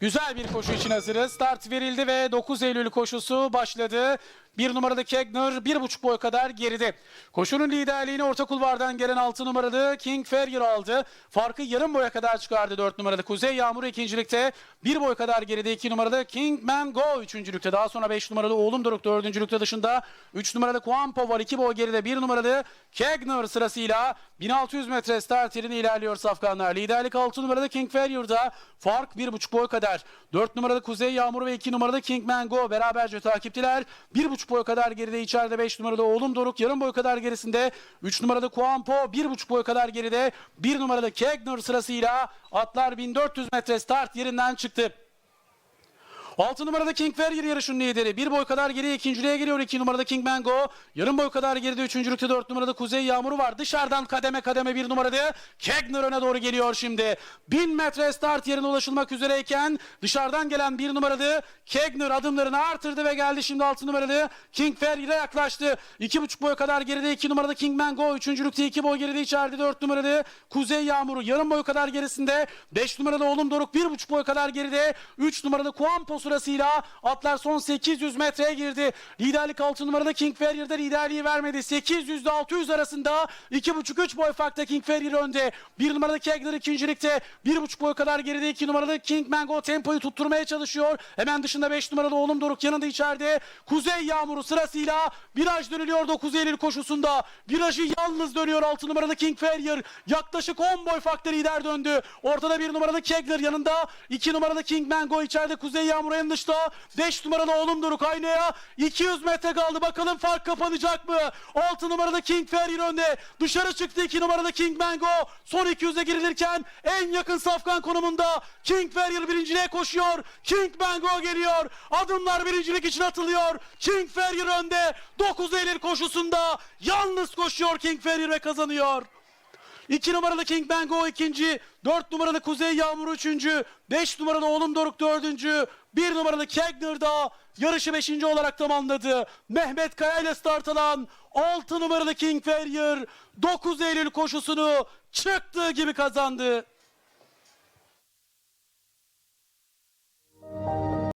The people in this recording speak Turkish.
Güzel bir koşu için hazırız. Start verildi ve 9 Eylül koşusu başladı. Bir numaralı Kegner bir buçuk boy kadar geride. Koşunun liderliğini orta kulvardan gelen 6 numaralı King Ferrier aldı. Farkı yarım boya kadar çıkardı 4 numaralı Kuzey Yağmur ikincilikte. Bir boy kadar geride 2 numaralı Kingman Go üçüncülükte. Daha sonra 5 numaralı Oğlum Doruk dördüncülükte dışında. 3 numaralı Kuampo var 2 boy geride. 1 numaralı Kegner sırasıyla 1600 metre start yerini ilerliyor Safkanlar. Liderlik 6 numaralı King Ferrier'da fark 1,5 boy kadar. 4 numaralı Kuzey Yağmur ve 2 numaralı Kingman Go beraberce takiptiler. 1,5 boy kadar geride içeride 5 numaralı Oğlum Doruk yarım boy kadar gerisinde. 3 numaralı Kuampo 1,5 boy kadar geride. 1 numaralı Kegner sırasıyla atlar 1400 metre start yerinden çıktı. 6 numarada King Ferrier yarışın lideri. Bir boy kadar geriye ikinciliğe geliyor 2 numarada King Mango. Yarım boy kadar geride üçüncülükte 4 numarada Kuzey Yağmuru var. Dışarıdan kademe kademe bir numarada Kegner öne doğru geliyor şimdi. 1000 metre start yerine ulaşılmak üzereyken dışarıdan gelen bir numaralı Kegner adımlarını artırdı ve geldi şimdi 6 numaralı King Ferrier'e yaklaştı. 2,5 boy kadar geride 2 numarada King Mango. Üçüncülükte 2 boy geride içeride 4 numaralı Kuzey Yağmuru. Yarım boy kadar gerisinde 5 numaralı Oğlum Doruk 1,5 boy kadar geride 3 numaralı Kuampo sırasıyla atlar son 800 metreye girdi. Liderlik 6 numarada King Ferrier'de liderliği vermedi. 800 ile 600 arasında 2,5-3 boy farkta King Ferrier önde. 1 numarada Kegler ikincilikte 1,5 boy kadar geride 2 numaralı King Mango tempoyu tutturmaya çalışıyor. Hemen dışında 5 numaralı Oğlum Doruk yanında içeride. Kuzey Yağmuru sırasıyla viraj dönülüyor 9 Eylül koşusunda. Virajı yalnız dönüyor 6 numaralı King Ferrier. Yaklaşık 10 boy farklı lider döndü. Ortada 1 numaralı Kegler yanında. 2 numaralı King Mango içeride Kuzey Yağmuru en dışta. 5 numaralı Oğlum Doruk aynaya. 200 metre kaldı. Bakalım fark kapanacak mı? 6 numaralı King Ferrier önde. Dışarı çıktı 2 numaralı King Mango. Son 200'e girilirken en yakın safkan konumunda King Ferrier birinciliğe koşuyor. King Mango geliyor. Adımlar birincilik için atılıyor. King Ferrier önde. 9 Eylül koşusunda yalnız koşuyor King Ferrier ve kazanıyor. 2 numaralı King Bango ikinci, 4 numaralı Kuzey Yağmuru üçüncü, 5 numaralı Oğlum Doruk dördüncü, 1 numaralı Kegner da yarışı beşinci olarak tamamladı. Mehmet Kaya ile start alan 6 numaralı King Ferrier 9 Eylül koşusunu çıktığı gibi kazandı.